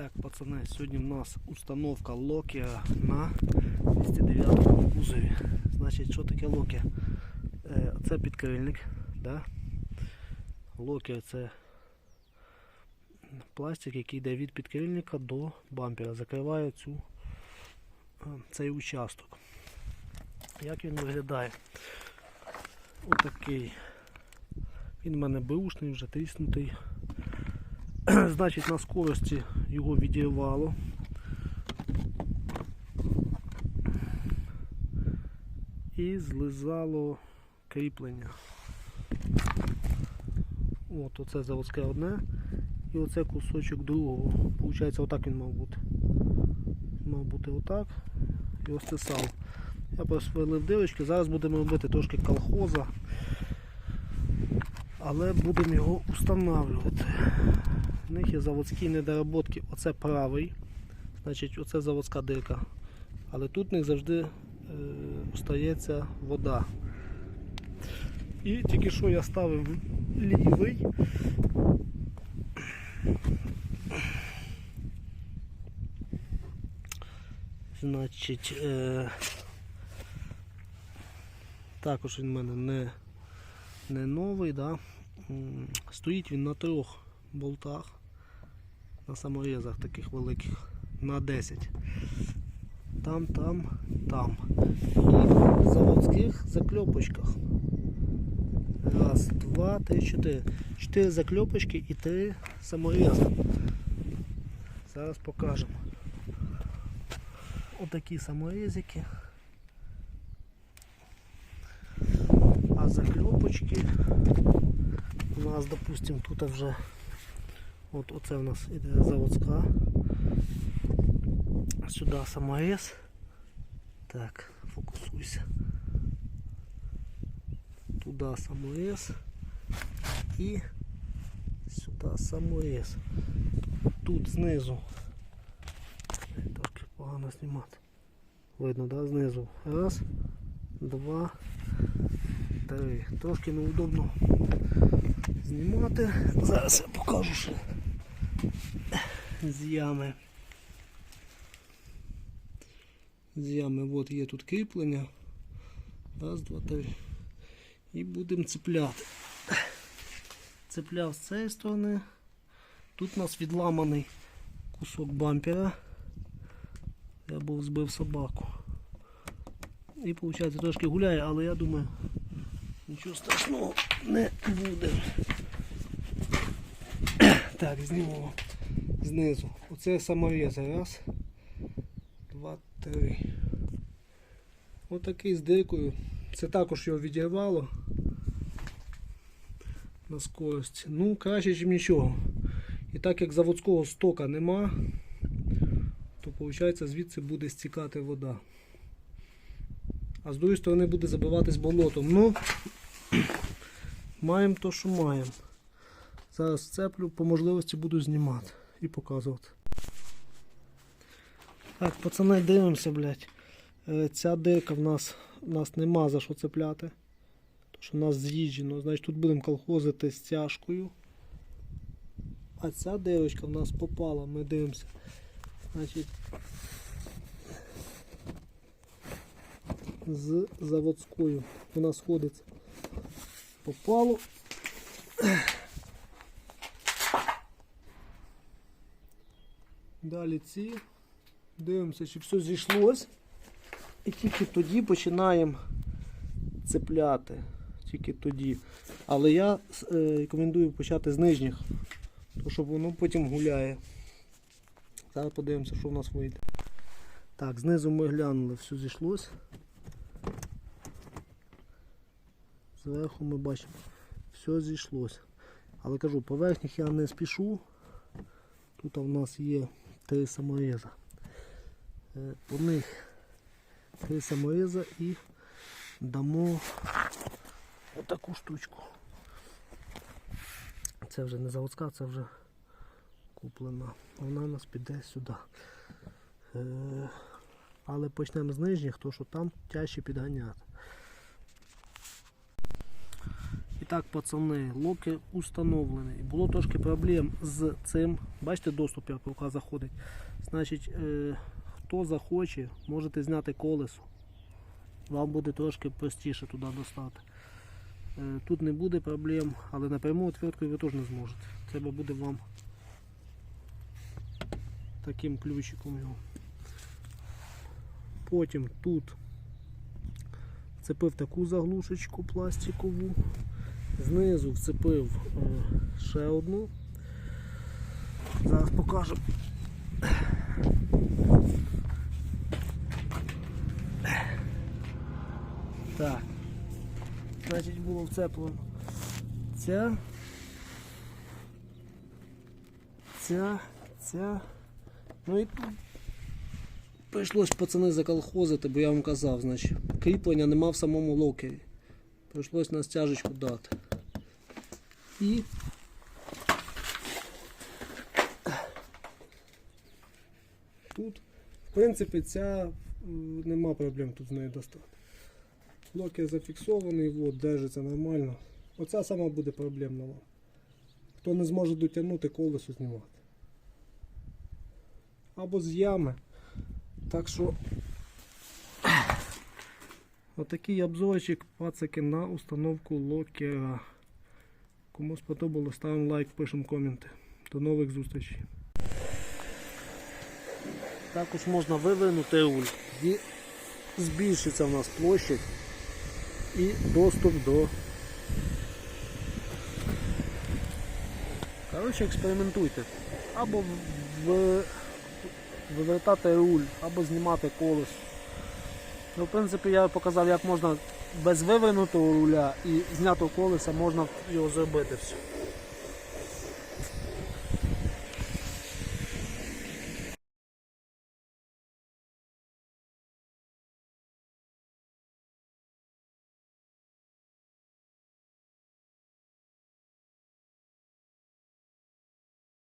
Так, пацани, сьогодні в нас установка Nokia на 209 кузові. Значить, що таке? Е, Це підкрильник. Да? Nokia це пластик, який йде від підкрильника до бампера. Закриває цю, е, цей участок. Як він виглядає? Отакий. Він в мене беушний, вже тріснутий. Значить на скорості його відірвало. І злизало кріплення. От оце заводське одне і оце кусочок другого. Получається отак він мав бути. Мав бути отак. І ось це сало. Я просверлив дирочки, зараз будемо робити трошки колхоза. Але будемо його встановлювати. У них є заводські недоработки. Оце правий. Значить, оце заводська дирка. Але тут в них завжди е, остається вода. І тільки що я ставив лівий. Значить, е, також він в мене не, не новий, да? Стоїть він на трьох болтах, на саморезах таких великих, на 10. Там, там, там. І в заводських закльопочках. Раз, два, три, чотири. Чотири закльопочки і три саморези. Зараз покажемо. Отакі саморезики. А закльопочки у нас, допустим, тут вже от оце у нас іде заводська. Сюди саморез. Так, фокусуйся. Туди саморез і сюди саморез. Тут знизу. Трошки погано знімати. Видно, да, знизу. Раз, два, три. Трошки неудобно знімати. Зараз я покажу ще з ями. З ями от є тут кріплення. Раз, два, три. І будемо цепляти. Цепляв з цієї сторони. Тут у нас відламаний кусок бампера. Я був збив собаку. І виходить трошки гуляє, але я думаю, нічого страшного не буде. Так, знімемо знизу. Оце саморези. Раз, два, три. Отакий з диркою. Це також його відірвало на скорості. Ну, краще, ніж нічого. І так як заводського стока нема, то виходить звідси буде стікати вода. А з другої сторони буде забиватись болотом. Ну, маємо то, що маємо. Зараз цеплю, по можливості буду знімати і показувати. Так, пацани, дивимося, блядь. Е, Ця дирка в нас, в нас нема за що цепляти. Тому що в нас з'їжджено. Значить тут будемо колхозити стяжкою. А ця дирочка в нас попала, ми дивимося. Значить, з заводською вона сходиться. Попало. Далі ці. Дивимося, чи все зійшлось. І тільки тоді починаємо цепляти. Тільки тоді. Але я е, рекомендую почати з нижніх, тому що воно потім гуляє. Зараз подивимося, що в нас вийде. Так, знизу ми глянули, все зійшлось. Зверху ми бачимо, все зійшлось. Але кажу, по верхніх я не спішу. Тут у нас є три самореза. Е, По них три самореза і дамо отаку штучку. Це вже не заводська, це вже куплена. Вона у нас піде сюди. Е, Але почнемо з нижніх, тому що там тяжче підганяти. І так, пацани, локи установлені. Було трошки проблем з цим. Бачите, доступ як рука заходить. Значить, е, хто захоче, можете зняти колесо. Вам буде трошки простіше туди достати. Е, тут не буде проблем, але напряму отверткою ви теж не зможете. Треба буде вам таким ключиком його. Потім тут вцепив таку заглушечку пластикову. Знизу вцепив е, ще одну. Зараз покажу. Так. Значить було вцеплено ця. Ця, ця. Ну і тут прийшлось пацани заколхозити, бо я вам казав, значить, кріплення нема в самому локері. Прийшлось на стяжечку дати. І тут, в принципі, ця нема проблем тут з нею достати. Локер зафіксований, от, держиться нормально. Оця сама буде проблемна вам. Хто не зможе дотягнути колесо знімати. Або з ями. Так що отакий обзорчик пацаки на установку локера. Кому сподобалось, ставимо лайк, пишемо коменти. До нових зустрічей. Також можна вивернути руль. І збільшиться в нас площадь і доступ до. Коротше, експериментуйте. Або в... вивертати руль, або знімати колесо. Ну, в принципі, я показав, як можна без вивернутого руля і знятого колеса можна його зробити все.